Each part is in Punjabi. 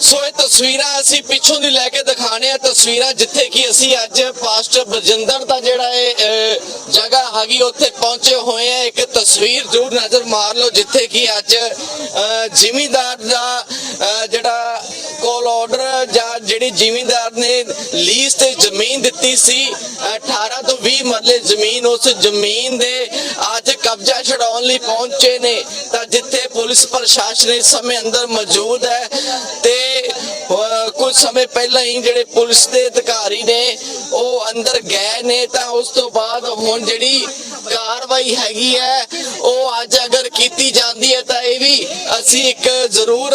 ਸੋ ਇਹ ਤਸਵੀਰਾਂ ਅਸੀਂ ਪਿੱਛੋਂ ਦੀ ਲੈ ਕੇ ਦਿਖਾਣੇ ਆ। ਤਸਵੀਰਾਂ ਜਿੱਥੇ ਕਿ ਅਸੀਂ ਅੱਜ ਪਾਸਟਰ ਬਰਜਿੰਦਰ ਦਾ ਜਿਹੜਾ ਇਹ ਜਗ੍ਹਾ ਹੈਗੀ, ਉੱਥੇ ਪਹੁੰਚੇ ਹੋਏ ਆ। ਇੱਕ ਤਸਵੀਰ ਜ਼ਰੂਰ ਨਜ਼ਰ ਮਾਰ ਲਓ, ਜਿੱਥੇ ਕਿ ਅੱਜ ਜਿਮੀਦਾਰ ਦਾ ਜਿਹੜਾ ਕੋਲ ਆਰਡਰ ਜਾਂ ਜਿਹੜੀ ਜਿਮੀਦਾਰ ਨੇ ਲੀਜ਼ ਤੇ ਜ਼ਮੀਨ ਦਿੱਤੀ ਸੀ। 18 ਤੋਂ 20 ਮਰਲੇ ਜ਼ਮੀਨ ਉਸ ਜ਼ਮੀਨ ਦੇ ਅੱਜ ਕਬਜ਼ਾ ਛਡਾਉਣ ਲਈ ਪਹੁੰਚੇ ਨੇ। ਤਾਂ ਜਿੱਥੇ ਪੁਲਿਸ ਪ੍ਰਸ਼ਾਸਨ ਇਸ ਸਮੇਂ ਅੰਦਰ ਮੌਜੂਦ ਹੈ ਤੇ ਅਹ, ਕੁਝ ਸਮੇਂ ਪਹਿਲਾਂ ਹੀ ਜਿਹੜੇ ਪੁਲਿਸ ਦੇ ਅਧਿਕਾਰੀ ਨੇ ਉਹ ਅੰਦਰ ਗਏ ਨੇ ਤਾਂ ਉਸ ਤੋਂ ਬਾਅਦ ਹੁਣ ਜਿਹੜੀ ਕਾਰਵਾਈ ਹੈਗੀ ਹੈ ਉਹ ਅੱਜ ਅਗਰ ਕੀਤੀ ਜਾਂਦੀ ਹੈ ਤਾਂ ਇਹ ਵੀ ਅਸੀਂ ਇੱਕ ਜ਼ਰੂਰ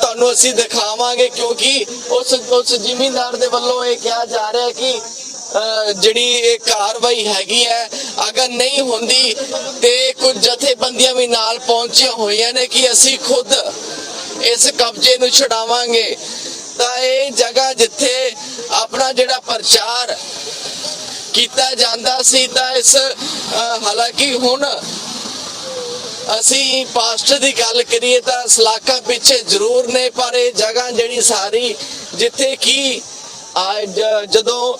ਤੁਹਾਨੂੰ ਅਸੀਂ ਦਿਖਾਵਾਂਗੇ ਕਿਉਂਕਿ ਉਸ ਉਸ ਜ਼ਿਮੀਂਦਾਰ ਦੇ ਵੱਲੋਂ ਇਹ ਕਿਹਾ ਜਾ ਰਿਹਾ ਹੈ ਕਿ ਜਿਹੜੀ ਇਹ ਕਾਰਵਾਈ ਹੈਗੀ ਹੈ, ਅਗਰ ਨਹੀਂ ਹੁੰਦੀ ਤੇ ਕੁਝ ਜਥੇਬੰਦੀਆਂ ਵੀ ਨਾਲ ਪਹੁੰਚੀਆਂ ਹੋਈਆਂ ਨੇ ਕਿ ਅਸੀਂ ਖੁਦ ਇਸ ਕਬਜ਼ੇ ਨੂੰ ਛਡਾਵਾਂਗੇ। ਤਾਂ ਇਹ ਜਗ੍ਹਾ ਜਿੱਥੇ ਆਪਣਾ ਜਿਹੜਾ ਪ੍ਰਚਾਰ ਕੀਤਾ ਜਾਂਦਾ ਸੀ, ਤਾਂ ਇਸ ਹਾਲਾਂਕਿ ਹੁਣ ਅਸੀਂ ਪਾਸਟਰ ਦੀ ਗੱਲ ਕਰੀਏ ਤਾਂ ਸਲਾਖਾਂ ਪਿੱਛੇ ਜ਼ਰੂਰ ਨੇ ਪਰ ਇਹ ਜਗ੍ਹਾ ਜਿਹੜੀ ਸਾਰੀ ਜਿੱਥੇ ਕਿ ਜਦੋਂ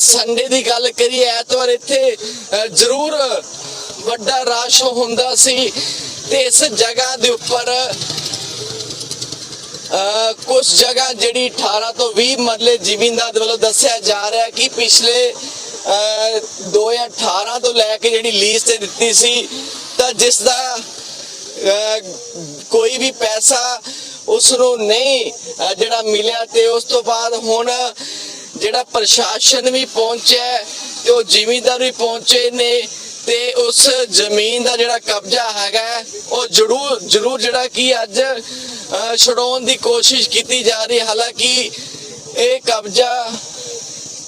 ਸੰਡੇ ਦੀ ਗੱਲ ਕਰੀਏ ਐਤਵਾਰ ਇੱਥੇ ਜ਼ਰੂਰ ਵੱਡਾ ਰਸ਼ ਹੁੰਦਾ ਸੀ ਤੇ ਇਸ ਜਗ੍ਹਾ ਦੇ ਉੱਪਰ ਅ, ਕੁਝ ਜਗ੍ਹਾ ਜਿਹੜੀ 18 ਤੋਂ 20 ਮਰਲੇ ਜ਼ਿਮੀਂਦਾਰ ਦੇ ਵੱਲੋਂ ਦੱਸਿਆ ਜਾ ਰਿਹਾ ਕਿ ਪਿਛਲੇ ਅ, 2018 ਤੋਂ ਲੈ ਕੇ ਜਿਹੜੀ ਲੀਜ਼ ਤੇ ਦਿੱਤੀ ਸੀ ਤਾਂ ਜਿਸ ਦਾ ਕੋਈ ਵੀ ਪੈਸਾ ਉਸ ਨੂੰ ਨਹੀਂ ਜਿਹੜਾ ਮਿਲਿਆ ਤੇ ਉਸ ਤੋਂ ਬਾਅਦ ਹੁਣ ਜਿਹੜਾ ਪ੍ਰਸ਼ਾਸਨ ਵੀ ਛਪੌਂਚਿਆ ਤੇ ਉਹ ਜ਼ਿਮੀਂਦਾਰ ਵੀ ਪਹੁੰਚੇ ਨੇ ਤੇ ਉਸ ਜ਼ਮੀਨ ਦਾ ਜਿਹੜਾ ਕਬਜ਼ਾ ਹੈਗਾ ਉਹ ਜ਼ਰੂਰ ਜ਼ਰੂਰ ਜਿਹੜਾ ਕਿ ਅੱਜ ਅ, ਛਡਾਉਣ ਦੀ ਕੋਸ਼ਿਸ਼ ਕੀਤੀ ਜਾ ਰਹੀ ਹਾਲਾਂਕਿ ਇਹ ਕਬਜ਼ਾ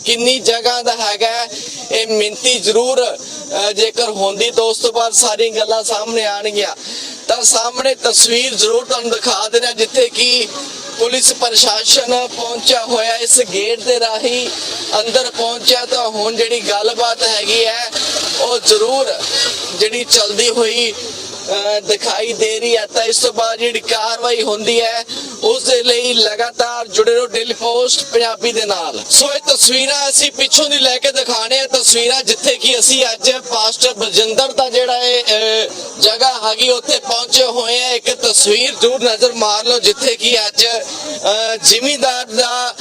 ਕਿੰਨੀ ਜਗ੍ਹਾ ਦਾ ਹੈਗਾ ਇਹ ਮਿੰਤੀ ਜ਼ਰੂਰ ਜੇਕਰ ਹੁੰਦੀ ਤਾਂ ਉਸ ਤੋਂ ਬਾਅਦ ਸਾਰੀਆਂ ਗੱਲਾਂ ਸਾਹਮਣੇ ਆਣਗੀਆਂ ਤਾਂ ਸਾਹਮਣੇ ਤਸਵੀਰ ਜ਼ਰੂਰ ਤੁਹਾਨੂੰ ਦਿਖਾ ਦੇਣਾ ਜਿੱਥੇ ਕਿ ਪੁਲਿਸ ਪ੍ਰਸ਼ਾਸਨ ਪਹੁੰਚਿਆ ਹੋਇਆ ਇਸ ਗੇਟ ਦੇ ਰਾਹੀਂ। ਅੰਦਰ ਪਹੁੰਚਿਆ ਤਾਂ ਹੁਣ ਜਿਹੜੀ ਗੱਲਬਾਤ ਹੈਗੀ ਹੈ, ਉਹ ਜ਼ਰੂਰ ਜਿਹੜੀ ਚਲਦੀ ਹੋਈ ਦਿਖਾਈ ਦੇ ਰਹੀ ਹੈ ਤਾਂ ਇਸ ਤੋਂ ਬਾਅਦ ਜਿਹੜੀ ਕਾਰਵਾਈ ਹੁੰਦੀ ਹੈ ਉਸ ਦੇ ਲਈ ਲਗਾਤਾਰ ਜੁੜੇ ਰਹੋ ਡੇਲੀ ਪੋਸਟ ਪੰਜਾਬੀ ਦੇ ਨਾਲ। ਸੋ ਇਹ ਤਸਵੀਰਾਂ ਅਸੀਂ ਪਿੱਛੋਂ ਦੀ ਲੈ ਕੇ ਦਿਖਾਣੇ ਆ। ਤਸਵੀਰਾਂ ਜਿੱਥੇ ਕਿ ਅਸੀਂ ਅੱਜ ਪਾਸਟਰ ਬਰਜਿੰਦਰ ਦਾ ਜਿਹੜਾ ਇਹ ਜਗ੍ਹਾ ਹੈਗੀ ਉੱਥੇ ਪਹੁੰਚੇ ਹੋਏ ਆ। ਇੱਕ ਤਸਵੀਰ ਜ਼ਰੂਰ ਨਜ਼ਰ ਮਾਰ ਲਓ ਜਿੱਥੇ ਕਿ ਅੱਜ ਅ, ਜ਼ਿਮੀਂਦਾਰ ਦਾ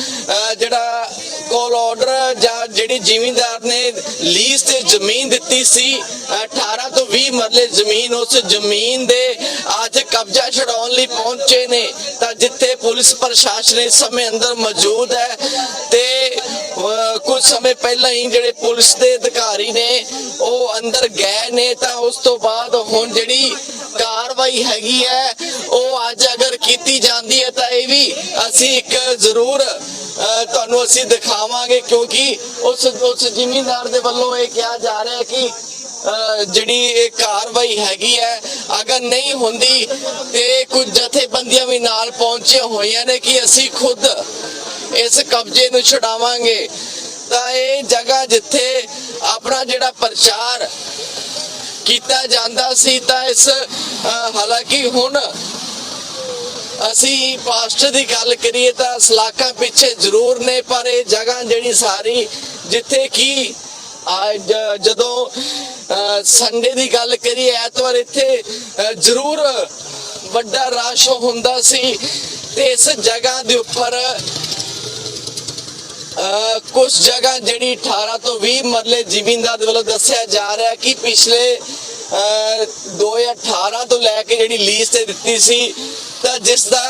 ਜਿਹੜਾ ਕੋਲ ਆਰਡਰ ਜਾਂ ਜਿਹੜੀ ਜ਼ਿਮੀਂਦਾਰ ਨੇ ਲੀਜ਼ ਤੇ ਜ਼ਮੀਨ ਦਿੱਤੀ ਸੀ 18 ਤੋਂ 20 ਮਰਲੇ ਜ਼ਮੀਨ ਉਸ ਜ਼ਮੀਨ ਦੇ ਅੱਜ ਕਬਜ਼ਾ ਛਡਾਉਣ ਲਈ ਪਹੁੰਚੇ ਨੇ, ਤਾਂ ਜਿੱਥੇ ਪੁਲਿਸ ਪ੍ਰਸ਼ਾਸਨ ਇਸ ਸਮੇਂ ਅੰਦਰ ਮੌਜੂਦ ਹੈ ਤੇ ਕੁਝ ਸਮੇਂ ਪਹਿਲਾਂ ਹੀ ਜਿਹੜੇ ਪੁਲਿਸ ਦੇ ਅਧਿਕਾਰੀ ਨੇ, ਉਹ ਅੰਦਰ ਗਏ ਨੇ, ਤਾਂ ਉਸ ਤੋਂ ਬਾਅਦ ਹੁਣ ਜਿਹੜੀ ਕਾਰਵਾਈ ਹੈਗੀ ਹੈ, ਉਹ ਅੱਜ ਅਗਰ ਕੀਤੀ ਜਾਂਦੀ ਹੈ, ਤਾਂ ਇਹ ਵੀ ਅਸੀਂ ਇੱਕ ਜ਼ਰੂਰ ਤੁਹਾਨੂੰ ਅਸੀਂ ਦਿਖਾਵਾਂਗੇ, ਕਿਉਂਕਿ ਉਸ ਉਸ ਜ਼ਿਮੀਂਦਾਰ ਦੇ ਵੱਲੋਂ ਇਹ ਕਿਹਾ ਜਾ ਰਿਹਾ ਹੈ ਕਿ ਜਿਹੜੀ ਇਹ ਕਾਰਵਾਈ ਹੈਗੀ ਹੈ, ਅਗਰ ਨਹੀਂ ਹੁੰਦੀ, ਤੇ ਕੁਝ ਜਥੇਬੰਦੀਆਂ ਵੀ ਨਾਲ ਪਹੁੰਚੀਆਂ ਹੋਈਆਂ ਨੇ ਕਿ ਅਸੀਂ ਖੁਦ ਇਸ ਕਬਜ਼ੇ ਨੂੰ ਛਡਾਵਾਂਗੇ। ਤਾਂ ਇਹ ਜਗ੍ਹਾ ਜਿੱਥੇ ਆਪਣਾ ਜਿਹੜਾ ਪ੍ਰਚਾਰ ਕੀਤਾ ਜਾਂਦਾ ਸੀ, ਤਾਂ ਇਸ ਹਾਲਾਂਕਿ ਹੁਣ ਅਸੀਂ ਪਾਸਟ ਦੀ ਗੱਲ ਕਰੀਏ ਤਾਂ ਸਲਾਖਾਂ ਪਿੱਛੇ ਜ਼ਰੂਰ ਨੇ, ਪਰ ਇਹ ਜਗ੍ਹਾ ਜਿਹੜੀ ਸਾਰੀ ਜਿੱਥੇ ਕਿ ਜਦੋਂ ਸੰਡੇ ਦੀ ਗੱਲ ਕਰੀਏ ਐਤਵਾਰ ਇੱਥੇ ਜ਼ਰੂਰ ਵੱਡਾ ਰਸ਼ ਹੁੰਦਾ ਸੀ ਤੇ ਇਸ ਜਗ੍ਹਾ ਦੇ ਉੱਪਰ ਕੁਝ ਜਗ੍ਹਾ ਜਿਹੜੀ 18 ਤੋਂ 20 ਮਰਲੇ ਜ਼ਿਮੀਂਦਾਰ ਦੇ ਵੱਲੋਂ ਦੱਸਿਆ ਜਾ ਰਿਹਾ ਕਿ ਪਿਛਲੇ ਅ, 2018 ਤੋਂ ਲੈ ਕੇ ਜਿਹੜੀ ਲੀਜ਼ ਤੇ ਦਿੱਤੀ ਸੀ ਤਾਂ ਜਿਸ ਦਾ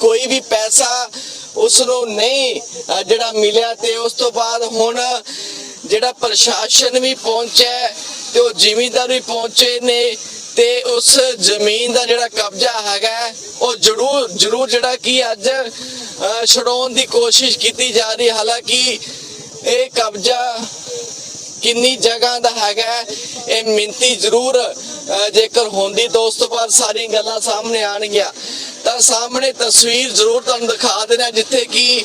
ਕੋਈ ਵੀ ਪੈਸਾ ਉਸ ਨੂੰ ਨਹੀਂ ਅ, ਜਿਹੜਾ ਮਿਲਿਆ ਤੇ ਉਸ ਤੋਂ ਬਾਅਦ ਹੁਣ ਜਿਹੜਾ ਪ੍ਰਸ਼ਾਸਨ ਵੀ ਛਪੌਂਚਿਆ ਤੇ ਉਹ ਜ਼ਿਮੀਂਦਾਰ ਵੀ ਪਹੁੰਚੇ ਨੇ ਤੇ ਉਸ ਜ਼ਮੀਨ ਦਾ ਜਿਹੜਾ ਕਬਜ਼ਾ ਹੈਗਾ ਉਹ ਜ਼ਰੂਰ ਜ਼ਰੂਰ ਜਿਹੜਾ ਕਿ ਅੱਜ ਅ, ਛਡਾਉਣ ਦੀ ਕੋਸ਼ਿਸ਼ ਕੀਤੀ ਜਾ ਰਹੀ ਹਾਲਾਂਕਿ ਇਹ ਕਬਜ਼ਾ ਕਿੰਨੀ ਜਗ੍ਹਾ ਦਾ ਹੈਗਾ ਇਹ ਮਿੰਤੀ ਜ਼ਰੂਰ ਜੇਕਰ ਹੁੰਦੀ ਤਾਂ ਉਸ ਤੋਂ ਗੱਲਾਂ ਸਾਹਮਣੇ ਆਣਗੀਆਂ ਤਾਂ ਸਾਹਮਣੇ ਤਸਵੀਰ ਜ਼ਰੂਰ ਤੁਹਾਨੂੰ ਦਿਖਾ ਦੇਣਾ ਜਿੱਥੇ ਕਿ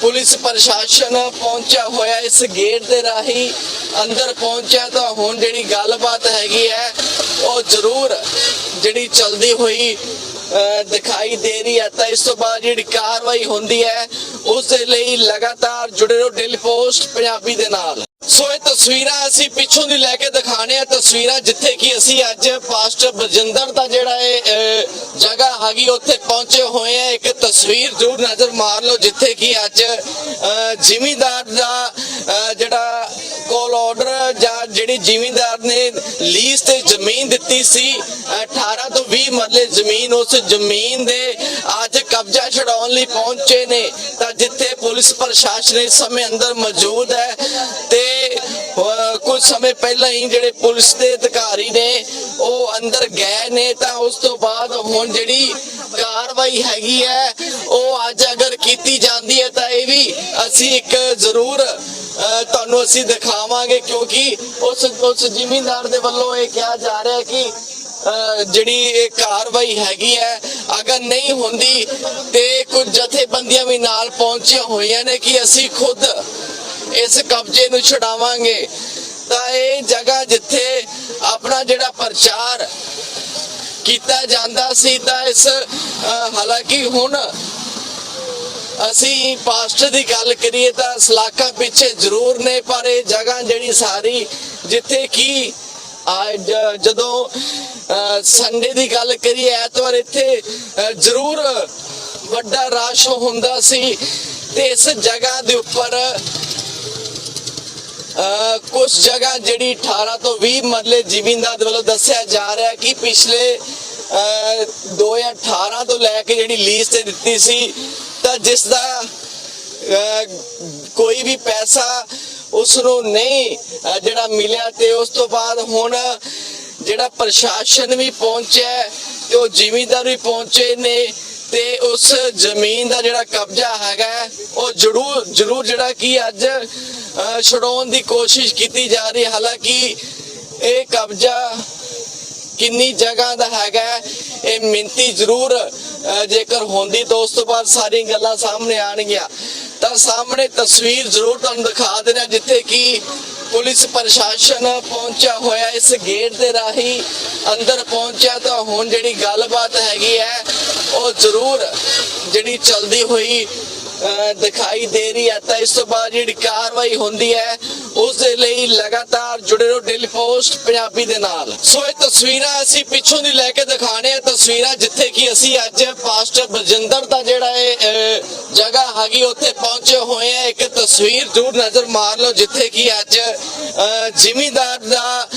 ਪੁਲਿਸ ਪ੍ਰਸ਼ਾਸਨ ਪਹੁੰਚਿਆ ਹੋਇਆ ਇਸ ਗੇਟ ਦੇ ਰਾਹੀਂ ਅੰਦਰ ਪਹੁੰਚਿਆ ਤਾਂ ਹੁਣ ਜਿਹੜੀ ਗੱਲਬਾਤ ਹੈਗੀ ਹੈ, ਉਹ ਜ਼ਰੂਰ ਜਿਹੜੀ ਚਲਦੀ ਹੋਈ ਦਿਖਾਈ ਦੇ ਰਹੀ ਹੈ। ਤਾਂ ਇਸ ਤੋਂ ਬਾਅਦ ਜਿਹੜੀ ਕਾਰਵਾਈ ਹੁੰਦੀ ਹੈ, ਉਸ ਦੇ ਲਈ ਲਗਾਤਾਰ ਜੁੜੇ ਰਹੋ ਡੇਲੀ ਪੋਸਟ ਪੰਜਾਬੀ ਦੇ ਨਾਲ। ਸੋ ਇਹ ਤਸਵੀਰਾਂ ਅਸੀਂ ਪਿੱਛੋਂ ਦੀ ਲੈ ਕੇ ਦਿਖਾਣੇ ਆ। ਤਸਵੀਰਾਂ ਜਿੱਥੇ ਕਿ ਅਸੀਂ ਅੱਜ ਪਾਸਟਰ ਬਜਿੰਦਰ ਦਾ ਜਿਹੜਾ ਇਹ ਜਗ੍ਹਾ ਹੈਗੀ, ਉੱਥੇ ਪਹੁੰਚੇ ਹੋਏ ਆ। ਇੱਕ ਤਸਵੀਰ ਜ਼ਰੂਰ ਨਜ਼ਰ ਮਾਰ ਲਓ, ਜਿੱਥੇ ਕਿ ਅੱਜ ਜਿਮੀਦਾਰ ਦਾ ਜਿਹੜਾ ਕੋਲ ਆਰਡਰ ਜਾਂ ਜਿਹੜੀ ਜ਼ਿਮੀਂਦਾਰ ਨੇ ਲੀਜ਼ ਤੇ ਜ਼ਮੀਨ ਦਿੱਤੀ ਸੀ 18 ਤੋਂ 20 ਮਰਲੇ ਜ਼ਮੀਨ ਉਸ ਜ਼ਮੀਨ ਦੇ ਅੱਜ ਕਬਜ਼ਾ ਛਡਾਉਣ ਲਈ ਪਹੁੰਚੇ ਨੇ, ਤਾਂ ਪੁਲਿਸ ਪ੍ਰਸ਼ਾਸਨ ਇਸ ਸਮੇਂ ਅੰਦਰ ਮੌਜੂਦ ਹੈ ਤੇ ਕੁਝ ਸਮੇਂ ਪਹਿਲਾਂ ਹੀ ਜਿਹੜੇ ਪੁਲਿਸ ਦੇ ਅਧਿਕਾਰੀ ਨੇ ਉਹ ਅੰਦਰ ਗਏ ਨੇ, ਤਾਂ ਉਸ ਤੋਂ ਬਾਅਦ ਹੁਣ ਜਿਹੜੀ ਕਾਰਵਾਈ ਹੈਗੀ ਹੈ, ਉਹ ਅੱਜ ਅਗਰ ਕੀਤੀ ਜਾਂਦੀ ਹੈ, ਤਾਂ ਇਹ ਵੀ ਅਸੀਂ ਇੱਕ ਜ਼ਰੂਰ ਤੁਹਾਨੂੰ ਅਸੀਂ ਦਿਖਾਵਾਂਗੇ, ਕਿਉਂਕਿ ਉਸ ਉਸ ਜ਼ਿਮੀਂਦਾਰ ਦੇ ਵੱਲੋਂ ਇਹ ਕਿਹਾ ਜਾ ਰਿਹਾ ਹੈ ਕਿ ਜਿਹੜੀ ਇਹ ਕਾਰਵਾਈ ਹੈਗੀ ਹੈ, ਅਗਰ ਨਹੀਂ ਹੁੰਦੀ ਤੇ ਕੁਝ ਜਥੇਬੰਦੀਆਂ ਵੀ ਨਾਲ ਪਹੁੰਚੀਆਂ ਹੋਈਆਂ ਨੇ ਕਿ ਅਸੀਂ ਖੁਦ ਇਸ ਕਬਜ਼ੇ ਨੂੰ ਛਡਾਵਾਂਗੇ। ਤਾਂ ਇਹ ਜਗ੍ਹਾ ਜਿੱਥੇ ਆਪਣਾ ਜਿਹੜਾ ਪ੍ਰਚਾਰ ਕੀਤਾ ਜਾਂਦਾ ਸੀ, ਤਾਂ ਇਸ ਹਾਲਾਂਕਿ ਹੁਣ ਅਸੀਂ ਪਾਸਟਰ ਦੀ ਗੱਲ ਕਰੀਏ ਤਾਂ ਸਲਾਖਾਂ ਪਿੱਛੇ ਜ਼ਰੂਰ ਨੇ, ਪਰ ਇਹ ਜਗ੍ਹਾ ਜਿਹੜੀ ਸਾਰੀ ਜਿੱਥੇ ਕਿ ਜਦੋਂ ਸੰਡੇ ਦੀ ਗੱਲ ਕਰੀਏ, ਐਤਵਾਰ ਇੱਥੇ ਜ਼ਰੂਰ ਵੱਡਾ ਰਸ਼ ਹੁੰਦਾ ਸੀ। ਤੇ ਇਸ ਜਗ੍ਹਾ ਦੇ ਉੱਪਰ, ਅਹ ਕੁਝ ਜਗ੍ਹਾ ਜਿਹੜੀ 18 ਤੋਂ 20 ਮਰਲੇ ਜ਼ਿਮੀਂਦਾਰ ਵੱਲੋਂ ਦੱਸਿਆ ਜਾ ਰਿਹਾ ਕਿ ਪਿਛਲੇ, ਅਹ 2018 ਤੋਂ ਲੈ ਕੇ ਜਿਹੜੀ ਲੀਜ਼ ਤੇ ਦਿੱਤੀ ਸੀ, ਤਾਂ ਜਿਸ ਦਾ ਕੋਈ ਵੀ ਪੈਸਾ ਉਸ ਨੂੰ ਨਹੀਂ ਜਿਹੜਾ ਮਿਲਿਆ ਤੇ ਉਸ ਤੋਂ ਬਾਅਦ ਹੁਣ ਜਿਹੜਾ ਪ੍ਰਸ਼ਾਸਨ ਵੀ ਪਹੁੰਚਿਆ ਤੇ ਉਹ ਜ਼ਿਮੀਂਦਾਰ ਵੀ ਪਹੁੰਚੇ ਨੇ ਤੇ ਉਸ ਜ਼ਮੀਨ ਦਾ ਜਿਹੜਾ ਕਬਜ਼ਾ ਹੈਗਾ ਉਹ ਜ਼ਰੂਰ ਜ਼ਰੂਰ ਜਿਹੜਾ ਕੀ ਅੱਜ ਛਡਾਉਣ ਦੀ ਕੋਸ਼ਿਸ਼ ਕੀਤੀ ਜਾ ਰਹੀ ਹਾਲਾਂਕਿ ਇਹ ਕਬਜ਼ਾ ਕਿੰਨੀ ਜਗ੍ਹਾ ਦਾ ਹੈਗਾ ਇਹ ਮਿੰਤੀ ਜ਼ਰੂਰ ਜੇਕਰ ਹੁੰਦੀ ਤਾਂ ਉਸ ਤੋਂ ਬਾਅਦ ਸਾਰੀਆਂ ਗੱਲਾਂ ਸਾਹਮਣੇ ਆਣਗੀਆਂ ਤਾਂ ਸਾਹਮਣੇ ਤਸਵੀਰ ਜ਼ਰੂਰ ਤੁਹਾਨੂੰ ਦਿਖਾ ਦੇਣਾ ਜਿੱਥੇ ਕਿ ਪੁਲਿਸ ਪ੍ਰਸ਼ਾਸਨ ਪਹੁੰਚਿਆ ਹੋਇਆ ਇਸ ਗੇਟ ਦੇ ਰਾਹੀਂ ਅੰਦਰ ਪਹੁੰਚਿਆ ਤਾਂ ਹੁਣ ਜਿਹੜੀ ਗੱਲਬਾਤ ਹੈਗੀ ਹੈ, ਉਹ ਜ਼ਰੂਰ ਜਿਹੜੀ ਚਲਦੀ ਹੋਈ ਦਿਖਾਈ ਦੇ ਰਹੀ ਹੈ। ਤਾਂ ਇਸ ਤੋਂ ਬਾਅਦ ਜਿਹੜੀ ਕਾਰਵਾਈ ਹੁੰਦੀ ਹੈ, ਉਸ ਦੇ ਲਈ ਲਗਾਤਾਰ ਜੁੜੇ ਰਹੋ ਡੇਲੀ ਪੋਸਟ ਪੰਜਾਬੀ ਦੇ ਨਾਲ। ਸੋ ਇਹ ਤਸਵੀਰਾਂ ਅਸੀਂ ਪਿੱਛੋਂ ਦੀ ਲੈ ਕੇ ਦਿਖਾਣੇ ਆ ਤਸਵੀਰਾਂ, ਜਿੱਥੇ ਕਿ ਅਸੀਂ ਅੱਜ ਪਾਸਟਰ ਬਜਿੰਦਰ ਦਾ ਜਿਹੜਾ ਇਹ ਜਗ੍ਹਾ ਹੈਗੀ, ਉੱਥੇ ਪਹੁੰਚੇ ਹੋਏ ਆ। ਇੱਕ ਤਸਵੀਰ ਜ਼ਰੂਰ ਨਜ਼ਰ ਮਾਰ ਲਓ, ਜਿੱਥੇ ਕਿ ਅੱਜ ਜ਼ਿਮੀਂਦਾਰ ਦਾ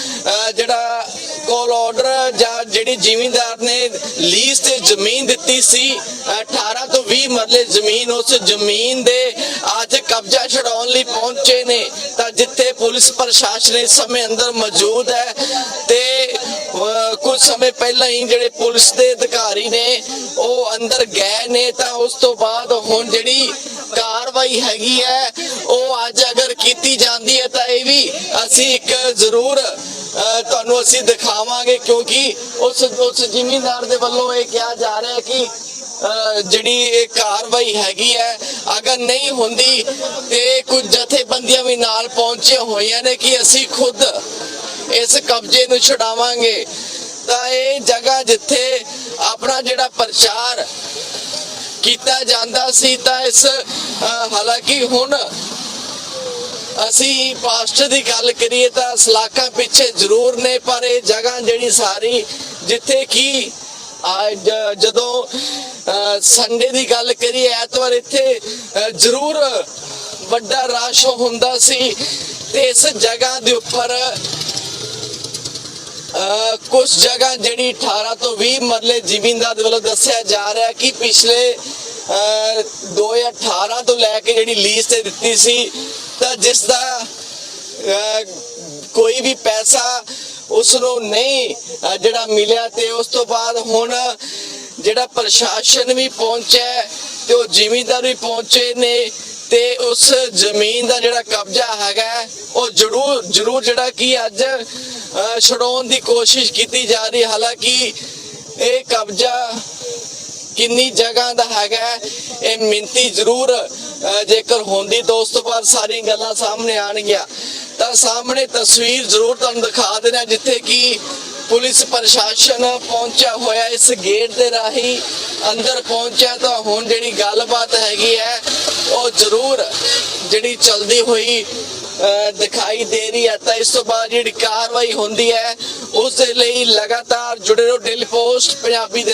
ਜਿਹੜਾ ਕੋਲ ਆਰਡਰ ਜਾਂ ਜਿਹੜੀ ਜ਼ਿਮੀਂਦਾਰ ਨੇ ਲੀਜ਼ ਤੇ ਜ਼ਮੀਨ ਦਿੱਤੀ ਸੀ 18 ਤੋਂ 20 ਮਰਲੇ ਜ਼ਮੀਨ, ਉਸ ਜ਼ਮੀਨ ਦੇ ਅੱਜ ਕਬਜ਼ਾ ਛਡਾਉਣ ਲਈ ਪਹੁੰਚੇ ਨੇ। ਤਾਂ ਜਿੱਥੇ ਪੁਲਿਸ ਪ੍ਰਸ਼ਾਸਨ ਇਸ ਸਮੇਂ ਅੰਦਰ ਮੌਜੂਦ ਹੈ, ਤੇ ਕੁਝ ਸਮੇਂ ਪਹਿਲਾਂ ਹੀ ਜਿਹੜੇ ਪੁਲਿਸ ਦੇ ਅਧਿਕਾਰੀ ਨੇ, ਉਹ ਅੰਦਰ ਗਏ ਨੇ, ਤਾਂ ਉਸ ਤੋਂ ਬਾਅਦ ਹੁਣ ਜਿਹੜੀ ਕਾਰਵਾਈ ਹੈਗੀ ਹੈ, ਉਹ ਅੱਜ ਅਗਰ ਕੀਤੀ ਜਾਂਦੀ ਹੈ, ਤਾਂ ਇਹ ਵੀ ਅਸੀਂ ਇੱਕ ਜ਼ਰੂਰ ਤੁਹਾਨੂੰ ਅਸੀਂ ਦਿਖਾਵਾਂਗੇ, ਕਿਉਂਕਿ ਉਸ ਉਸ ਜ਼ਿਮੀਂਦਾਰ ਦੇ ਵੱਲੋਂ ਇਹ ਕਿਹਾ ਜਾ ਰਿਹਾ ਹੈ ਕਿ ਜਿਹੜੀ ਇਹ ਕਾਰਵਾਈ ਹੈਗੀ ਹੈ, ਅਗਰ ਨਹੀਂ ਹੁੰਦੀ, ਤੇ ਕੁਝ ਜਥੇਬੰਦੀਆਂ ਵੀ ਨਾਲ ਪਹੁੰਚੀਆਂ ਹੋਈਆਂ ਨੇ ਕਿ ਅਸੀਂ ਖੁਦ ਇਸ ਕਬਜ਼ੇ ਨੂੰ ਛਡਾਵਾਂਗੇ, ਤਾਂ ਇਹ ਜਗ੍ਹਾ ਜਿੱਥੇ ਆਪਣਾ ਜਿਹੜਾ ਪ੍ਰਚਾਰ ਕੀਤਾ ਜਾਂਦਾ ਸੀ, ਤਾਂ ਇਸ ਹਾਲਾਂਕਿ ਹੁਣ ਅਸੀਂ ਪਾਸਟਰ ਦੀ ਗੱਲ ਕਰੀਏ ਤਾਂ ਸਲਾਖਾਂ ਪਿੱਛੇ ਜ਼ਰੂਰ ਨੇ, ਪਰ ਇਹ ਜਗ੍ਹਾ ਜਿਹੜੀ ਸਾਰੀ ਜਿੱਥੇ ਕਿ ਅੱਜ ਜਦੋਂ ਸੰਡੇ ਦੀ ਗੱਲ ਕਰੀਏ, ਐਤਵਾਰ ਇੱਥੇ ਜ਼ਰੂਰ ਵੱਡਾ ਰਸ਼ ਹੁੰਦਾ ਸੀ, ਤੇ ਇਸ ਜਗ੍ਹਾ ਦੇ ਉੱਪਰ ਕੁਝ ਜਗ੍ਹਾ ਜਿਹੜੀ 18 ਤੋਂ 20 ਮਰਲੇ ਜ਼ਿਮੀਂਦਾਰ ਦੇ ਵੱਲੋਂ ਦੱਸਿਆ ਜਾ ਰਿਹਾ ਕਿ ਪਿਛਲੇ 2018 ਤੋਂ ਲੈ ਕੇ ਜਿਹੜੀ ਲੀਜ਼ ਤੇ ਦਿੱਤੀ ਸੀ, ਤਾਂ ਜਿਸ ਦਾ ਕੋਈ ਵੀ ਪੈਸਾ ਉਸ ਨੂੰ ਨਹੀਂ ਜਿਹੜਾ ਮਿਲਿਆ ਤੇ ਉਸ ਤੋਂ ਬਾਅਦ ਹੁਣ ਜਿਹੜਾ ਪ੍ਰਸ਼ਾਸਨ ਵੀ ਪਹੁੰਚਿਆ ਤੇ ਉਹ ਜ਼ਿਮੀਂਦਾਰ ਵੀ ਪਹੁੰਚੇ ਨੇ। ਤੇ ਉਸ ਜ਼ਮੀਨ ਦਾ ਜਿਹੜਾ ਕਬਜ਼ਾ ਹੈਗਾ, ਉਹ ਜ਼ਰੂਰ ਜ਼ਰੂਰ ਜਿਹੜਾ ਕਿ ਅੱਜ ਛਡਾਉਣ ਦੀ ਕੋਸ਼ਿਸ਼ ਕੀਤੀ ਜਾ ਰਹੀ ਹਾਲਾਂਕਿ ਇਹ ਕਬਜ਼ਾ ਕਿੰਨੀ ਜਗ੍ਹਾ ਦਾ ਹੈਗਾ ਇਹ ਮਿੰਤੀ ਜ਼ਰੂਰ ਜੇਕਰ ਹੁੰਦੀ ਤਾਂ ਉਸ ਤੋਂ ਬਾਅਦ ਸਾਰੀਆਂ ਗੱਲਾਂ ਸਾਹਮਣੇ ਆਣਗੀਆਂ ਤਾਂ ਸਾਹਮਣੇ ਤਸਵੀਰ ਜ਼ਰੂਰ ਤੁਹਾਨੂੰ ਦਿਖਾ ਦੇਣਾ ਜਿੱਥੇ ਕਿ ਪੁਲਿਸ ਪ੍ਰਸ਼ਾਸਨ ਪਹੁੰਚਿਆ ਹੋਇਆ ਇਸ ਗੇਟ ਦੇ ਰਾਹੀਂ। ਅੰਦਰ ਪਹੁੰਚਿਆ ਤਾਂ ਹੁਣ ਜਿਹੜੀ ਗੱਲਬਾਤ ਹੈਗੀ ਹੈ, ਉਹ ਜ਼ਰੂਰ ਜਿਹੜੀ ਚਲਦੀ ਹੋਈ, ਅਹ, ਦਿਖਾਈ ਦੇ ਰਹੀ ਹੈ। ਤਾਂ ਇਸ ਤੋਂ ਬਾਅਦ ਜਿਹੜੀ ਕਾਰਵਾਈ ਹੁੰਦੀ ਹੈ, ਉਸ ਦੇ ਲਈ ਲਗਾਤਾਰ ਜੁੜੇ ਰਹੋ ਡੇਲੀ ਪੋਸਟ ਪੰਜਾਬੀ ਦੇ